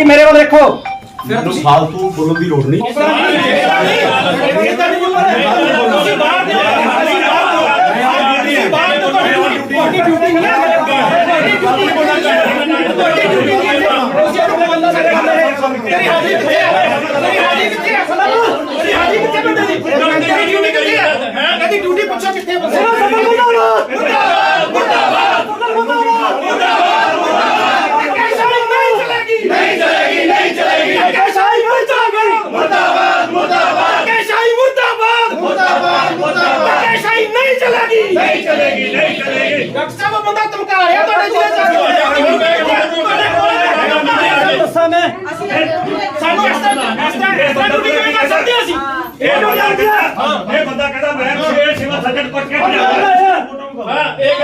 ਜੀ ਮੇਰੇ ਵੱਲ ਦੇਖੋ। ਮੈਨੂੰ ਫਾਲਤੂ ਬੋਲਣ ਦੀ ਲੋੜ ਨਹੀਂ। ਡਿਊਟੀ ਪੁੱਛੋ ਕਿੱਥੇ ਬੰਦੇ ਨਹੀਂ ਚਲੇਗੀ ਨਹੀਂ ਚਲੇਗੀ। ਨਹੀਂ ਚਲੇਗੀ ਡਾਕਟਰ ਸਾਹਿਬ ਉਹ ਬੰਦਾ ਧਮਕਾ ਰਿਹਾ ਤੁਹਾਡੇ ਜ਼ਿਲ੍ਹੇ ਚ। ਦੱਸਾਂ ਮੈਂ। ਸਾਨੂੰ ਇਸ ਤਰ੍ਹਾਂ ਇਸ ਤਰ੍ਹਾਂ ਇਸ ਤਰ੍ਹਾਂ ਕਿਵੇਂ ਕਰ ਸਕਦੇ ਅਸੀਂ? ਇਹ ਬੰਦਾ ਕਹਿੰਦਾ ਇਹ ਬੰਦਾ ਕਹਿੰਦਾ ਮੈਂ ਛੇ ਸੇਵਾ ਸੱਜਣ ਪੱਟ ਕੇ ਭਜਾ ਹਾਂ ਇਹ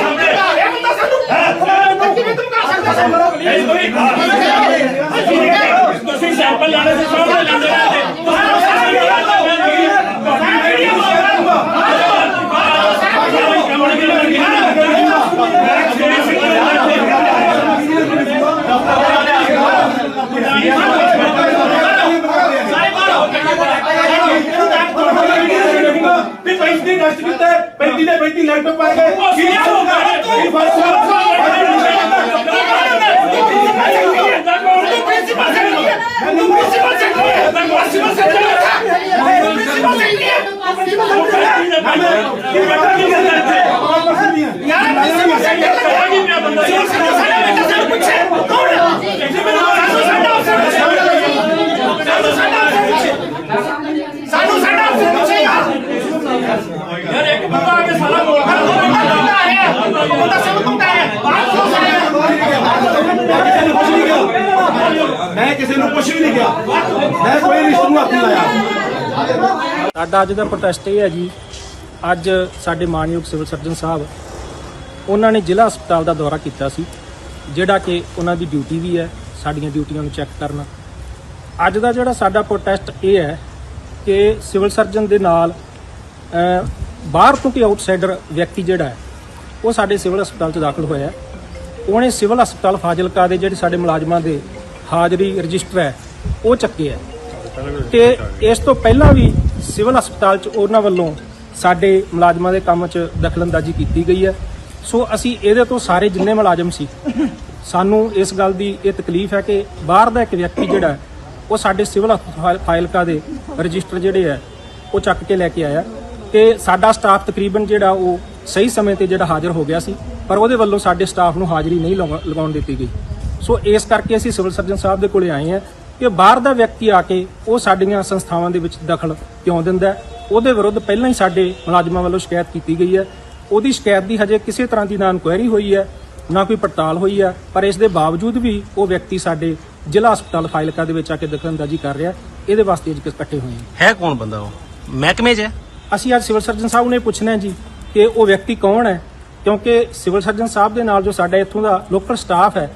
ਧਮਕਾ ਰਿਹਾ ਬੰਦਾ ਸਾਨੂੰ ਕਿਵੇਂ ਧਮਕਾ ਸਕਦਾ ਸਾਨੂੰ ਤੁਸੀਂ ਸੈਂਪਲ ਲਾਣੇ ਦੇ ਸਾਹਮਣੇ ਲੈਂਦੇ ਕੀਤੇ 35 ਦੇ 35 ਨੈਗੇਟਿਵ ਪਾਏ ਗਏ ਕੀ ਹੋ ਪ੍ਰਿੰਸੀਪਲ ਸੈਕਟਰੀ ਹੈ ਤੂੰ ਪ੍ਰਿੰਸੀਪਲ ਸੈਕਟਰੀ ਹੈ ਤੂੰ ਪ੍ਰਿੰਸੀਪਲ ਸੈਕਟਰੀ ਹੈ ਤੂੰ ਪ੍ਰਿੰਸੀਪਲ ਸੈਕਟਰੀ ਹੈ ਤੂੰ ਪ੍ਰਿੰਸੀਪਲ ਸੈਕਟਰੀ ਹੈ ਯਾਰ ਪ੍ਰਿੰਸੀਪਲ ਸੈਕਟਰੀ ਹੈ ਬੰਦਾ ਸਾਡਾ ਬੇਟਾ ਸਾਨੂੰ ਪੁੱਛੇ ਕੌਣ ਸਾਨੂੰ ਸਾਡਾ ਅਫਸਰ ਪੁੱਛੇ ਸਾਨੂੰ ਸਾਡਾ ਅਫਸਰ ਪੁੱਛੇ ਸਾਨੂੰ ਸਾਡਾ ਅਫਸਰ ਪੁੱਛੇ ਯਾਰ ਯਾਰ ਇੱਕ ਬੰਦਾ ਆ ਕੇ ਸਾਰਾ ਬੋਲ ਬੰਦਾ ਆਇਆ ਬੰਦਾ ਸਾਨੂੰ ਧਮਕਾ ਹੈ ਬਾਹਰ ਤੋਂ ਆਇਆ ਮੈਂ ਕਿਸੇ ਨੂੰ ਕੁਝ ਵੀ ਨਹੀਂ ਕਿਹਾ। ਮੈਂ ਕੋਈ ਰਿਸ਼ਤੇ ਨੂੰ ਹੱਥ ਨਹੀਂ ਲਾਇਆ। ਸਾਡਾ ਅੱਜ ਦਾ ਪ੍ਰੋਟੈਸਟ ਇਹ ਹੈ ਜੀ, ਅੱਜ ਸਾਡੇ ਮਾਨਯੋਗ ਸਿਵਲ ਸਰਜਨ ਸਾਹਿਬ, ਉਹਨਾਂ ਨੇ ਜ਼ਿਲ੍ਹਾ ਹਸਪਤਾਲ ਦਾ ਦੌਰਾ ਕੀਤਾ ਸੀ, ਜਿਹੜਾ ਕਿ ਉਹਨਾਂ ਦੀ ਡਿਊਟੀ ਵੀ ਹੈ, ਸਾਡੀਆਂ ਡਿਊਟੀਆਂ ਨੂੰ ਚੈੱਕ ਕਰਨਾ। ਅੱਜ ਦਾ ਜਿਹੜਾ ਸਾਡਾ ਪ੍ਰੋਟੈਸਟ ਇਹ ਹੈ ਕਿ ਸਿਵਲ ਸਰਜਨ ਦੇ ਨਾਲ ਬਾਹਰ ਤੋਂ ਕੋਈ ਆਊਟਸਾਈਡਰ ਵਿਅਕਤੀ ਜਿਹੜਾ ਹੈ, ਉਹ ਸਾਡੇ ਸਿਵਲ ਹਸਪਤਾਲ 'ਚ ਦਾਖਲ ਹੋਇਆ ਉਹਨੇ ਸਿਵਲ ਹਸਪਤਾਲ ਫਾਜ਼ਿਲਕਾ ਦੇ ਜਿਹੜੇ ਸਾਡੇ ਮੁਲਾਜ਼ਮਾਂ ਦੇ ਹਾਜ਼ਰੀ ਰਜਿਸਟਰ ਹੈ, ਉਹ ਚੱਕੇ ਹੈ। ਤੇ ਇਸ ਤੋਂ ਪਹਿਲਾਂ ਵੀ ਸਿਵਲ ਹਸਪਤਾਲ 'ਚ ਉਹਨਾਂ ਵੱਲੋਂ ਸਾਡੇ ਮੁਲਾਜ਼ਮਾਂ ਦੇ ਕੰਮ 'ਚ ਦਖਲਅੰਦਾਜ਼ੀ ਕੀਤੀ ਗਈ ਹੈ। ਸੋ ਅਸੀਂ ਇਹਦੇ ਤੋਂ ਸਾਰੇ ਜਿੰਨੇ ਮੁਲਾਜ਼ਮ ਸੀ, ਸਾਨੂੰ ਇਸ ਗੱਲ ਦੀ ਇਹ ਤਕਲੀਫ ਹੈ ਕਿ ਬਾਹਰ ਦਾ ਇੱਕ ਵਿਅਕਤੀ ਜਿਹੜਾ ਉਹ ਸਾਡੇ ਸਿਵਲ ਹਸਪਤਾਲ ਫਾਈਲਕਾ ਦੇ ਰਜਿਸਟਰ ਜਿਹੜੇ ਹੈ, ਉਹ ਚੱਕ ਕੇ ਲੈ ਕੇ ਆਇਆ। ਤੇ ਸਾਡਾ ਸਟਾਫ ਤਕਰੀਬਨ ਜਿਹੜਾ ਉਹ ਸਹੀ ਸਮੇਂ ਤੇ ਜਿਹੜਾ ਹਾਜ਼ਰ ਹੋ ਗਿਆ ਸੀ, ਪਰ ਉਹਦੇ ਵੱਲੋਂ ਸਾਡੇ ਸਟਾਫ ਨੂੰ ਹਾਜ਼ਰੀ ਨਹੀਂ ਲਗਾ- ਲਗਾਉਣ ਦਿੱਤੀ ਗਈ। ਸੋ ਇਸ ਕਰਕੇ ਅਸੀਂ ਸਿਵਲ ਸਰਜਨ ਸਾਹਿਬ ਦੇ ਕੋਲੇ ਆਏ ਹਾਂ ਕਿ ਬਾਹਰ ਦਾ ਵਿਅਕਤੀ ਆ ਕੇ ਉਹ ਸਾਡੀਆਂ ਸੰਸਥਾਵਾਂ ਦੇ ਵਿੱਚ ਦਖਲ ਕਿਉਂ ਦਿੰਦਾ? ਉਹਦੇ ਵਿਰੁੱਧ ਪਹਿਲਾਂ ਹੀ ਸਾਡੇ ਮੁਲਾਜ਼ਮਾਂ ਵੱਲੋਂ ਸ਼ਿਕਾਇਤ ਕੀਤੀ ਗਈ ਹੈ। ਉਹਦੀ ਸ਼ਿਕਾਇਤ ਦੀ ਹਜੇ ਕਿਸੇ ਤਰ੍ਹਾਂ ਦੀ ਨਾ ਇਨਕੁਆਇਰੀ ਹੋਈ ਹੈ ਨਾ ਕੋਈ ਪੜਤਾਲ ਹੋਈ ਹੈ ਪਰ ਇਸ ਦੇ ਬਾਵਜੂਦ ਵੀ ਉਹ ਵਿਅਕਤੀ ਸਾਡੇ ਜ਼ਿਲ੍ਹਾ ਹਸਪਤਾਲ ਫਾਈਲਕਾ ਦੇ ਵਿੱਚ ਆ ਕੇ ਦਖਲਅੰਦਾਜ਼ੀ ਕਰ ਰਿਹਾ ਇਹਦੇ ਵਾਸਤੇ ਅੱਜ ਇਕੱਠੇ ਹੋਏ ਹਾਂ। ਹੈ ਕੌਣ ਬੰਦਾ ਉਹ? ਮਹਿਕਮੇ 'ਚ ਹੈ? ਅਸੀਂ ਅੱਜ ਸਿਵਲ ਸਰਜਨ ਸਾਹਿਬ ਨੇ ਪੁੱਛਣਾ ਹੈ ਜੀ ਕਿ ਉਹ ਵਿਅਕਤੀ ਕੌਣ ਹੈ? ਕਿਉਂਕਿ ਸਿਵਲ ਸਰਜਨ ਸਾਹਿਬ ਦੇ ਨਾਲ ਜੋ ਸਾਡਾ ਇੱਥੋਂ ਦਾ ਲੋਕਲ ਸਟਾਫ ਹੈ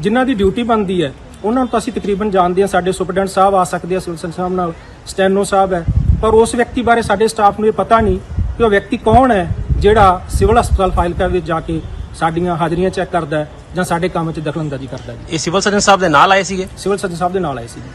ਜਿਨ੍ਹਾਂ ਦੀ ਡਿਊਟੀ ਬਣਦੀ ਹੈ ਉਹਨਾਂ ਨੂੰ ਤਾਂ ਅਸੀਂ ਤਕਰੀਬਨ ਜਾਣਦੇ ਹਾਂ ਸਾਡੇ ਸੁਪਰਡੈਂਟ ਸਾਹਿਬ ਆ ਸਕਦੇ ਆ ਸਿਵਲ ਸਰਜਨ ਸਾਹਿਬ ਨਾਲ ਸਟੈਨੋ ਸਾਹਿਬ ਹੈ। ਪਰ ਉਸ ਵਿਅਕਤੀ ਬਾਰੇ ਸਾਡੇ ਸਟਾਫ ਨੂੰ ਇਹ ਪਤਾ ਨਹੀਂ ਕਿ ਉਹ ਵਿਅਕਤੀ ਕੌਣ ਹੈ ਜਿਹੜਾ ਸਿਵਲ ਹਸਪਤਾਲ ਫਾਈਲ ਵਿੱਚ ਜਾ ਕੇ ਸਾਡੀਆਂ ਹਾਜ਼ਰੀਆਂ ਚੈੱਕ ਕਰਦਾ ਹੈ ਜਾਂ ਸਾਡੇ ਕੰਮ 'ਚ ਦਖਲਅੰਦਾਜ਼ੀ ਕਰਦਾ ਹੈ ਇਹ ਸਿਵਲ ਸਰਜਨ ਸਾਹਿਬ ਦੇ ਨਾਲ ਆਏ ਸੀਗੇ? ਸਿਵਲ ਸਰਜਨ ਸਾਹਿਬ ਦੇ ਨਾਲ ਆਏ ਸੀ ਜੀ।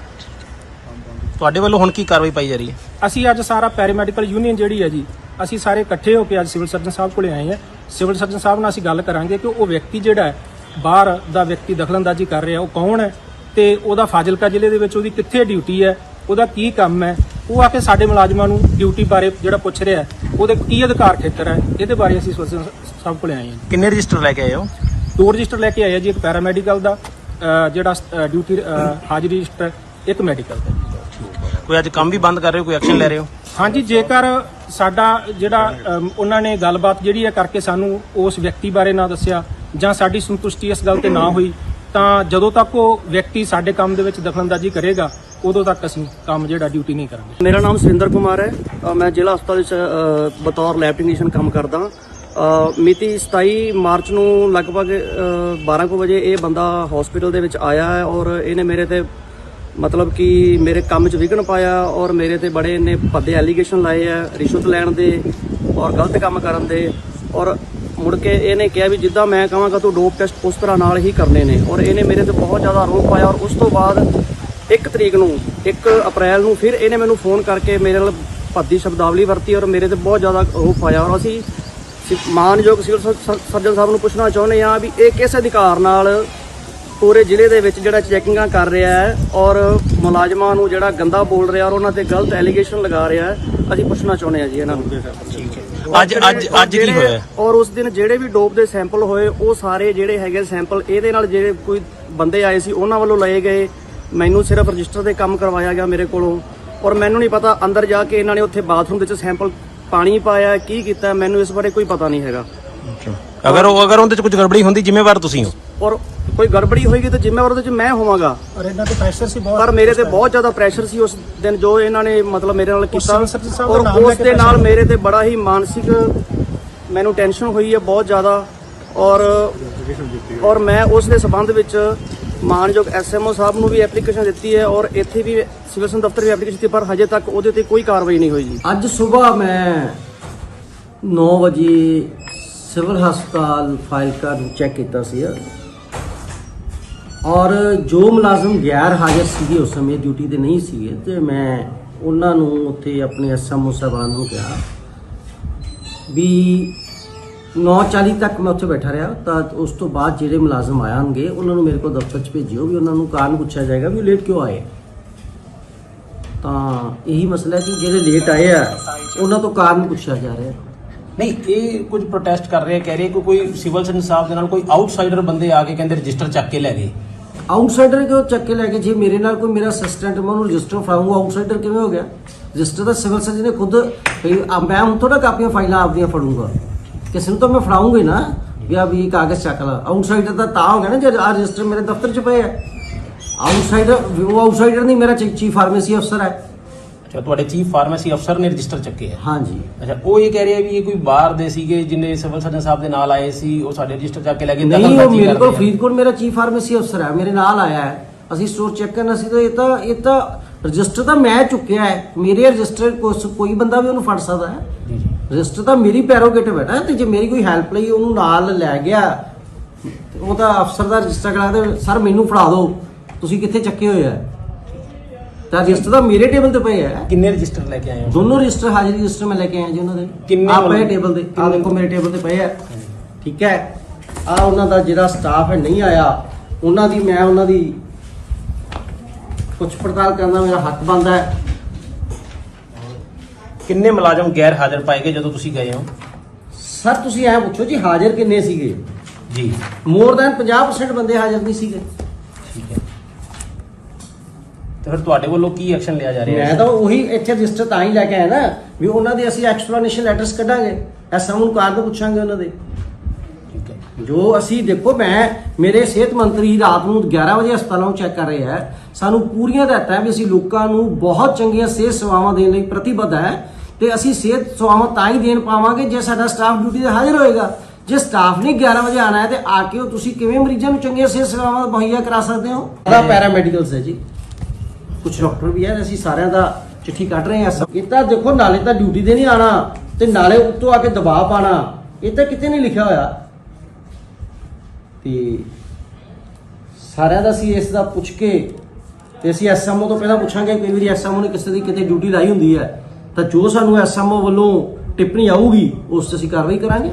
ਤੁਹਾਡੇ ਵੱਲੋਂ ਹੁਣ ਕੀ ਕਾਰਵਾਈ ਪਾਈ ਜਾ ਰਹੀ ਹੈ? ਅਸੀਂ ਅੱਜ ਸਾਰਾ ਪੈਰਾਮੈਡੀਕਲ ਯੂਨੀਅਨ ਜਿਹੜੀ ਹੈ ਜੀ ਅਸੀਂ ਸਾਰੇ ਇਕੱਠੇ ਹੋ ਕੇ ਅੱਜ ਸਿਵਲ ਸਰਜਨ ਸਾਹਿਬ ਕੋਲੇ ਆਏ ਹਾਂ। ਸਿਵਲ ਸਰਜਨ ਸਾਹਿਬ ਨਾਲ ਅਸੀਂ ਗੱਲ ਕਰਾਂਗੇ ਕਿ ਉਹ ਵਿਅਕਤੀ ਜਿਹੜਾ ਹੈ ਬਾਹਰ ਦਾ ਵਿਅਕਤੀ ਦਖਲਅੰਦਾਜ਼ੀ ਕਰ ਰਿਹਾ ਉਹ ਕੌਣ ਹੈ ਤੇ ਉਹਦਾ ਫਾਜ਼ਿਲਕਾ ਜ਼ਿਲ੍ਹੇ ਦੇ ਵਿੱਚ ਉਹਦੀ ਕਿੱਥੇ ਡਿਊਟੀ ਹੈ ਉਹਦਾ ਕੀ ਕੰਮ ਹੈ ਉਹ ਆ ਕੇ ਸਾਡੇ ਮੁਲਾਜ਼ਮਾਂ ਨੂੰ ਡਿਊਟੀ ਬਾਰੇ ਜਿਹੜਾ ਪੁੱਛ ਰਿਹਾ ਉਹਦੇ ਕੀ ਅਧਿਕਾਰ ਖੇਤਰ ਹੈ ਇਹਦੇ ਬਾਰੇ ਅਸੀਂ ਸਾਹਿਬ ਕੋਲੇ ਆਏ ਹਾਂ ਕਿੰਨੇ ਰਜਿਸਟਰ ਲੈ ਕੇ ਆਏ ਹੋ? ਦੋ ਰਜਿਸਟਰ ਲੈ ਕੇ ਆਏ ਆ ਜੀ ਇੱਕ ਪੈਰਾਮੈਡੀਕਲ ਦਾ ਜਿਹੜਾ ਡਿਊਟੀ ਹਾਜ਼ਰੀ ਰਜਿਸਟਰ ਇੱਕ ਮੈਡੀਕਲ ਦਾ। ਕੋਈ ਅੱਜ ਕੰਮ ਵੀ ਬੰਦ ਕਰ ਰਹੇ ਹੋ ਕੋਈ ਐਕਸ਼ਨ ਲੈ ਰਹੇ ਹੋ? ਹਾਂਜੀ ਜੇਕਰ ਸਾਡਾ ਜਿਹੜਾ ਉਹਨਾਂ ਨੇ ਗੱਲਬਾਤ ਜਿਹੜੀ ਹੈ ਕਰਕੇ ਸਾਨੂੰ ਉਸ ਵਿਅਕਤੀ ਬਾਰੇ ਨਾ ਦੱਸਿਆ ਜਾਂ ਸਾਡੀ ਸੰਤੁਸ਼ਟੀ ਇਸ ਗੱਲ ਤੇ ਨਾ ਹੋਈ ਤਾਂ ਜਦੋਂ ਤੱਕ ਉਹ ਵਿਅਕਤੀ ਸਾਡੇ ਕੰਮ ਦੇ ਵਿੱਚ ਦਖਲਅੰਦਾਜ਼ੀ ਕਰੇਗਾ ਉਦੋਂ ਤੱਕ ਅਸੀਂ ਕੰਮ ਜਿਹੜਾ ਡਿਊਟੀ ਨਹੀਂ ਕਰਾਂਗੇ। ਮੇਰਾ ਨਾਮ ਸੁਰਿੰਦਰ ਕੁਮਾਰ ਹੈ। ਮੈਂ ਜ਼ਿਲ੍ਹਾ ਹਸਪਤਾਲ ਵਿੱਚ ਬਤੌਰ ਲੈਬ ਟੈਕਨੀਸ਼ੀਅਨ ਕੰਮ ਕਰਦਾ ਹਾਂ। ਅ, ਮਿਤੀ 27 ਮਾਰਚ ਨੂੰ ਲਗਭਗ ਅ, 12 ਕੁ ਵਜੇ ਇਹ ਬੰਦਾ ਹਸਪੀਟਲ ਦੇ ਵਿੱਚ ਆਇਆ ਹੈ ਔਰ ਇਹਨੇ ਮੇਰੇ ਤੇ ਮਤਲਬ ਕਿ ਮੇਰੇ ਕੰਮ 'ਚ ਵਿਘਨ ਪਾਇਆ ਔਰ ਮੇਰੇ ਤੇ ਬੜੇ ਇਹਨੇ ਭੱਦੇ ਐਲੀਗੇਸ਼ਨ ਲਾਏ ਆ ਰਿਸ਼ਵਤ ਲੈਣ ਦੇ ਔਰ ਗਲਤ ਕੰਮ ਕਰਨ ਦੇ। ਔਰ ਮੁੜ ਕੇ ਇਹਨੇ ਕਿਹਾ ਵੀ ਜਿੱਦਾਂ ਮੈਂ ਕਹਾਂਗਾ ਤੂੰ ਡੋਪ ਟੈਸਟ ਉਸ ਤਰ੍ਹਾਂ ਨਾਲ ਹੀ ਕਰਨੇ ਨੇ ਔਰ ਇਹਨੇ ਮੇਰੇ ਤੇ ਬਹੁਤ ਜ਼ਿਆਦਾ ਆਰੋਪ ਪਾਇਆ ਔਰ ਉਸ ਤੋਂ ਬਾਅਦ 1 ਤਰੀਕ ਨੂੰ 1 ਅਪ੍ਰੈਲ ਨੂੰ ਫਿਰ ਇਹਨੇ ਮੈਨੂੰ ਫੋਨ ਕਰਕੇ ਮੇਰੇ ਨਾਲ ਭੱਦੀ ਸ਼ਬਦਾਵਲੀ ਵਰਤੀ ਔਰ ਮੇਰੇ ਤੇ ਬਹੁਤ ਜ਼ਿਆਦਾ ਆਰੋਪ ਪਾਇਆ ਔਰ ਅਸੀਂ ਸਿ- ਮਾਨਯੋਗ ਸਿਵਲ ਸਰਜਨ ਸਾਹਿਬ ਨੂੰ ਪੁੱਛਣਾ ਚਾਹੁੰਦੇ ਹਾਂ ਵੀ ਇਹ ਕਿਸ ਅਧਿਕਾਰ ਨਾਲ ਪੂਰੇ ਜ਼ਿਲ੍ਹੇ ਦੇ ਵਿੱਚ ਜਿਹੜਾ ਚੈਕਿੰਗਾਂ ਕਰ ਰਿਹਾ ਹੈ ਔਰ ਮੁਲਾਜ਼ਮਾਂ ਨੂੰ ਜਿਹੜਾ ਗੰਦਾ ਬੋਲ ਰਿਹਾ ਔਰ ਉਹਨਾਂ ਤੇ ਗਲਤ ਐਲੀਗੇਸ਼ਨ ਲਗਾ ਰਿਹਾ ਹੈ, ਅਸੀਂ ਪੁੱਛਣਾ ਚਾਹੁੰਦੇ ਹਾਂ ਜੀ ਇਹਨਾਂ ਨੂੰ। ਠੀਕ ਹੈ। ਅੱਜ ਅੱਜ ਅੱਜ ਕੀ ਹੋਇਆ? ਔਰ ਉਸ ਦਿਨ ਜਿਹੜੇ ਵੀ ਡੋਪ ਦੇ ਸੈਂਪਲ ਹੋਏ ਉਹ ਸਾਰੇ ਜਿਹੜੇ ਹੈਗੇ ਸੈਂਪਲ ਇਹਦੇ ਨਾਲ ਜਿਹੜੇ ਕੋਈ ਬੰਦੇ ਆਏ ਸੀ ਉਹਨਾਂ ਵੱਲੋਂ ਲਏ ਗਏ। ਮੈਨੂੰ ਸਿਰਫ ਰਜਿਸਟਰ ਤੇ ਕੰਮ ਕਰਵਾਇਆ ਗਿਆ ਮੇਰੇ ਕੋਲੋਂ। ਔਰ ਮੈਨੂੰ ਨਹੀਂ ਪਤਾ ਅੰਦਰ ਜਾ ਕੇ ਇਹਨਾਂ ਨੇ ਉੱਥੇ ਬਾਥਰੂਮ ਦੇ ਵਿੱਚ ਸੈਂਪਲ ਪਾਣੀ ਪਾਇਆ ਕੀ ਕੀਤਾ ਮੈਨੂੰ ਇਸ ਬਾਰੇ ਕੋਈ ਪਤਾ ਨਹੀਂ ਹੈਗਾ। ਅਗਰ ਉਹ ਅਗਰ ਉਹਦੇ ਚ ਕੁਝ ਗੜਬੜੀ ਹੁੰਦੀ ਜ਼ਿੰਮੇਵਾਰ ਤੁਸੀਂ ਹੋ? ਔਰ ਕੋਈ ਗੜਬੜੀ ਹੋਏਗੀ ਤਾਂ ਜ਼ਿੰਮੇਵਾਰ ਉਹਦੇ ਚ ਮੈਂ ਹੋਵਾਂਗਾ। ਔਰ ਇਹਨਾਂ ਤੇ ਪ੍ਰੈਸ਼ਰ ਸੀ ਬਹੁਤ ਪਰ ਮੇਰੇ ਤੇ ਬਹੁਤ ਜ਼ਿਆਦਾ ਪ੍ਰੈਸ਼ਰ ਸੀ ਉਸ ਦਿਨ ਜੋ ਇਹਨਾਂ ਨੇ ਮਤਲਬ ਮੇਰੇ ਨਾਲ ਕੀਤਾ। ਔਰ ਨਾਮ ਲੈ ਉਸ ਕੇ ਦੇ ਨਾਲ ਮੇਰੇ ਤੇ ਬੜਾ ਹੀ ਮਾਨਸਿਕ ਮੈਨੂੰ ਟੈਨਸ਼ਨ ਹੋਈ ਹੈ ਬਹੁਤ ਜ਼ਿਆਦਾ। ਔਰ ਔਰ ਮੈਂ ਉਸ ਦੇ ਸਬੰਧ ਵਿੱਚ ਮਾਨਯੋਗ ਐਸਐਮਓ ਸਾਹਿਬ ਨੂੰ ਵੀ ਐਪਲੀਕੇਸ਼ਨ ਦਿੱਤੀ ਹੈ ਔਰ ਇੱਥੇ ਵੀ ਸਿਵਲ ਸਰਜਨ ਦਫ਼ਤਰ ਵੀ ਐਪਲੀਕੇਸ਼ਨ ਦਿੱਤੀ ਪਰ ਹਜੇ ਤੱਕ ਉਹਦੇ ਤੇ ਕੋਈ ਕਾਰਵਾਈ ਨਹੀਂ ਹੋਈ ਜੀ। ਅੱਜ ਸਵੇਰ ਮੈਂ 9 ਵਜੇ ਸਿਵਲ ਹਸਪਤਾਲ ਫਾਈਲ ਕਰ ਚੈੱਕ ਕੀਤਾ ਸੀ ਔਰ ਜੋ ਮੁਲਾਜ਼ਮ ਗੈਰ ਹਾਜ਼ਰ ਸੀਗੇ ਉਸ ਸਮੇਂ ਡਿਊਟੀ ਤੇ ਨਹੀਂ ਸੀਗੇ ਤੇ ਮੈਂ ਉਹਨਾਂ ਨੂੰ ਉੱਥੇ ਆਪਣੇ ਐਸਐਮਓ ਸਾਹਿਬਾਨ ਨੂੰ ਕਿਹਾ ਵੀ 9:40 ਤੱਕ ਮੈਂ ਉੱਥੇ ਬੈਠਾ ਰਿਹਾ, ਤਾਂ ਉਸ ਤੋਂ ਬਾਅਦ ਜਿਹੜੇ ਮੁਲਾਜ਼ਮ ਆਣਗੇ ਉਹਨਾਂ ਨੂੰ ਮੇਰੇ ਕੋਲ ਦਫ਼ਤਰ 'ਚ ਭੇਜਿਓ ਵੀ ਉਹਨਾਂ ਨੂੰ ਕਾਰਨ ਪੁੱਛਿਆ ਜਾਏਗਾ ਵੀ ਲੇਟ ਕਿਉਂ ਆਏ। ਤਾਂ ਇਹੀ ਮਸਲਾ ਕਿ ਜਿਹੜੇ ਲੇਟ ਆਏ ਆ, ਉਹਨਾਂ ਤੋਂ ਕਾਰਨ ਪੁੱਛਿਆ ਜਾ ਰਿਹਾ। ਨਹੀਂ, ਇਹ ਕੁਝ ਪ੍ਰੋਟੈਸਟ ਕਰ ਰਹੇ ਕਹਿ ਰਹੇ ਕਿ ਕੋਈ ਸਿਵਲ ਸਰਜਨ ਦੇ ਨਾਲ ਕੋਈ ਆਊਟਸਾਈਡਰ ਬੰਦੇ ਆ ਕੇ ਕਹਿੰਦੇ ਰਜਿਸਟਰ ਚੱਕ ਕੇ ਲੈ ਗਏ। ਆਊਟਸਾਈਡਰ ਕਿਉਂ ਚੱਕ ਕੇ ਲੈ ਕੇ ਜੇ ਮੇਰੇ ਨਾਲ ਕੋਈ ਮੇਰਾ ਅਸਿਸਟੈਂਟ ਮੈਂ ਉਹਨੂੰ ਰਜਿਸਟਰ ਫੜਾਉਂਗਾ ਆਊਟਸਾਈਡਰ ਕਿਵੇਂ ਹੋ ਗਿਆ? ਰਜਿਸਟਰ ਦਾ ਸਿਵਲ ਸਰਜਨ ਨੇ ਖੁਦ, ਵੀ ਮੈਂ ਹੁਣ ਥੋੜਾ ਕਾਪੀਆਂ ਫਾਈਲਾਂ ਆਪਦੀਆਂ ਫੜੂੰਗਾ। ਕਿਸੇ ਨੂੰ ਤਾਂ ਮੈਂ ਫੜਾਉਂਗਾ ਨਾ, ਵੀ ਆ ਵੀ ਕਾਗਜ਼ ਚੱਕ ਲਾ। ਆਊਟਸਾਈਡਰ ਤਾਂ ਤਾਂ ਹੋ ਗਿਆ ਨਾ, ਜੇ ਆ ਰਜਿਸਟਰ ਮੇਰੇ ਦਫ਼ਤਰ 'ਚ ਪਏ ਆ। ਆਊਟਸਾਈਡਰ, ਉਹ ਆਊਟਸਾਈਡਰ ਨਹੀਂ, ਮੇਰਾ ਚੀਫ ਫਾਰਮੇਸੀ ਅਫਸਰ ਹੈ। ਅੱਛਾ ਤੁਹਾਡੇ ਚੀਫ ਫਾਰਮੇਸੀ ਅਫਸਰ ਨੇ ਰਜਿਸਟਰ ਚੱਕੇ ਆ? ਹਾਂਜੀ। ਅੱਛਾ ਉਹ ਇਹ ਕਹਿ ਰਹੇ ਵੀ ਇਹ ਕੋਈ ਬਾਹਰ ਦੇ ਸੀਗੇ ਜਿਨੇ ਸਿਵਲ ਸਰਜਨ ਸਾਹਿਬ ਦੇ ਨਾਲ ਆਏ ਸੀ ਉਹ ਸਾਡੇ ਰਜਿਸਟਰ ਚੱਕ ਕੇ ਲੈ ਗਏ ਨਹੀਂ ਉਹ ਮੇਰੇ ਕੋਲ। ਫਰੀਦਕੋਟ ਮੇਰਾ ਚੀਫ ਫਾਰਮੇਸੀ ਅਫਸਰ ਹੈ ਮੇਰੇ ਨਾਲ ਆਇਆ ਹੈ। ਅਸੀਂ ਸਟੋਰ ਚੈੱਕ ਕਰਨਾ ਸੀ ਤਾਂ ਇਹ ਤਾਂ ਇਹ ਤਾਂ ਰਜਿਸਟਰ ਤਾਂ ਮੈਂ ਚੁੱਕਿਆ ਹੈ। ਮੇਰੇ ਰਜਿਸਟਰ ਕੋਈ ਬੰਦਾ ਵੀ ਉਹਨੂੰ ਫੜ ਸਕਦਾ ਹੈ। ਜੀ ਜੀ। ਰਜਿਸਟਰ ਤਾਂ ਮੇਰੀ ਪੈਰੋਗੇਟਿਵ ਹੈ ਤੇ ਜੇ ਮੇਰੀ ਕੋਈ ਹੈਲਪ ਲਈ ਉਹਨੂੰ ਨਾਲ ਲੈ ਗਿਆ ਉਹ ਤਾਂ ਅਫਸਰ ਦਾ ਰਜਿਸਟਰ ਕਰਾ ਦੇ ਸਰ ਮੈਨੂੰ ਫੜਾ ਦਿਓ। ਤੁਸੀਂ ਕਿੱਥੇ ਚੱਕੇ ਹੋਏ ਆ ਤਾਂ ਰਜਿਸਟਰ ਤਾਂ ਮੇਰੇ ਟੇਬਲ ਤੇ ਪਏ ਆ। ਕਿੰਨੇ ਰਜਿਸਟਰ ਲੈ ਕੇ ਆਏ ਹੋ? ਦੋਨੋਂ ਰਜਿਸਟਰ ਹਾਜ਼ਰੀ ਰਜਿਸਟਰ ਮੈਂ ਲੈ ਕੇ ਆਇਆ ਜੀ ਉਹਨਾਂ ਦੇ। ਕਿੰਨੇ ਆ ਪਏ? ਟੇਬਲ ਤੇ ਆ ਦੇਖੋ। ਮੇਰੇ ਟੇਬਲ ਤੇ ਪਏ ਆ। ਠੀਕ ਹੈ। ਆ ਉਹਨਾਂ ਦਾ ਜਿਹੜਾ ਸਟਾਫ ਹੈ ਨਹੀਂ ਆਇਆ ਉਹਨਾਂ ਦੀ ਮੈਂ ਉਹਨਾਂ ਦੀ ਕੁਝ ਪੜਤਾਲ ਕਰਨਾ ਮੇਰਾ ਹੱਕ ਬਣਦਾ ਹੈ। ਕਿੰਨੇ ਮੁਲਾਜ਼ਮ ਗੈਰ ਹਾਜ਼ਰ ਪਾਏ ਗਏ ਜਦੋਂ ਤੁਸੀਂ ਗਏ ਹੋ? ਸਰ ਤੁਸੀਂ ਐ ਪੁੱਛੋ ਜੀ ਹਾਜ਼ਰ ਕਿੰਨੇ ਸੀਗੇ? ਜੀ। ਮੋਰ ਦੈਨ 50% ਬੰਦੇ ਹਾਜ਼ਰ ਨਹੀਂ ਸੀਗੇ। ਤੇ ਫਿਰ ਤੁਹਾਡੇ ਵੱਲੋਂ ਕੀ ਐਕਸ਼ਨ ਲਿਆ ਜਾ ਰਿਹਾ ਮੈਂ ਹੈ ਤਾਂ ਉਹੀ ਇੱਥੇ ਰਜਿਸਟਰ ਤਾਂ ਹੀ ਲੈ ਕੇ ਆਇਆ ਨਾ ਵੀ ਉਹਨਾਂ ਦੇ ਅਸੀਂ ਐਕਸਪਲੇਨੇਸ਼ਨ ਲੈਟਰਸ ਕੱਢਾਂਗੇ। ਐਸਾ ਨੂੰ ਕਾਰਨ ਪੁੱਛਾਂਗੇ ਉਹਨਾਂ ਦੇ। ਠੀਕ ਹੈ। ਜੋ ਅਸੀਂ ਦੇਖੋ ਮੈਂ ਮੇਰੇ ਸਿਹਤ ਮੰਤਰੀ ਰਾਤ ਨੂੰ 11 ਵਜੇ ਹਸਪਤਾਲਾਂ ਨੂੰ ਚੈੱਕ ਕਰ ਰਹੇ ਹੈ। ਸਾਨੂੰ ਪੂਰੀਆਂ ਹਦਾਇਤਾਂ ਹੈ ਵੀ ਅਸੀਂ ਲੋਕਾਂ ਨੂੰ ਬਹੁਤ ਚੰਗੀਆਂ ਸਿਹਤ ਸੇਵਾਵਾਂ ਦੇਣ ਲਈ ਪ੍ਰਤੀਬੱਧ ਹੈ ਤੇ ਅਸੀਂ ਸਿਹਤ ਸੇਵਾਵਾਂ ਤਾਂ ਹੀ ਦੇਣ ਪਾਵਾਂਗੇ ਜੇ ਸਾਡਾ ਸਟਾਫ ਡਿਊਟੀ ਤੇ ਹਾਜ਼ਰ ਹੋਏਗਾ। ਜੇ ਸਟਾਫ ਨੇ 11 ਵਜੇ ਆਣਾ ਹੈ ਤੇ ਆ ਕੇ ਉਹ ਤੁਸੀਂ ਕਿਵੇਂ ਮਰੀਜ਼ਾਂ ਨੂੰ ਚੰਗੀਆਂ ਸਿਹਤ ਸੇਵਾਵਾਂ ਮੁਹੱਈਆ ਕਰਾ ਸਕਦੇ ਹੋ? ਦਾ ਪੈਰਾਮੈਡੀਕਲਸ ਹੈ ਜੀ। ਕੁਝ ਡਾਕਟਰ ਵੀ ਹੈ ਅਸੀਂ ਸਾਰਿਆਂ ਦਾ ਚਿੱਠੀ ਕੱਢ ਰਹੇ ਹਾਂ। ਸਭ ਇਹ ਤਾਂ ਦੇਖੋ, ਨਾਲੇ ਤਾਂ ਡਿਊਟੀ ਦੇ ਨਹੀਂ ਆਣਾ ਤੇ ਨਾਲੇ ਉੱਤੋਂ ਆ ਕੇ ਦਬਾਅ ਪਾਣਾ। ਇਹ ਤਾਂ ਕਿਤੇ ਨਹੀਂ ਲਿਖਿਆ ਹੋਇਆ। ਤੇ ਸਾਰਿਆਂ ਦਾ ਅਸੀਂ ਇਸ ਦਾ ਪੁੱਛ ਕੇ ਤੇ ਅਸੀਂ ਐਸਐਮਓ ਤੋਂ ਪਹਿਲਾਂ ਪੁੱਛਾਂਗੇ ਕਈ ਵਾਰੀ ਐਸਐਮਓ ਨੇ ਕਿਸੇ ਦੀ ਕਿਤੇ ਡਿਊਟੀ ਲਾਈ ਹੁੰਦੀ ਹੈ। ਤਾਂ ਜੋ ਸਾਨੂੰ ਐਸਐਮਓ ਵੱਲੋਂ ਟਿੱਪਣੀ ਆਊਗੀ, ਉਸ ਤੇ ਅਸੀਂ ਕਾਰਵਾਈ ਕਰਾਂਗੇ।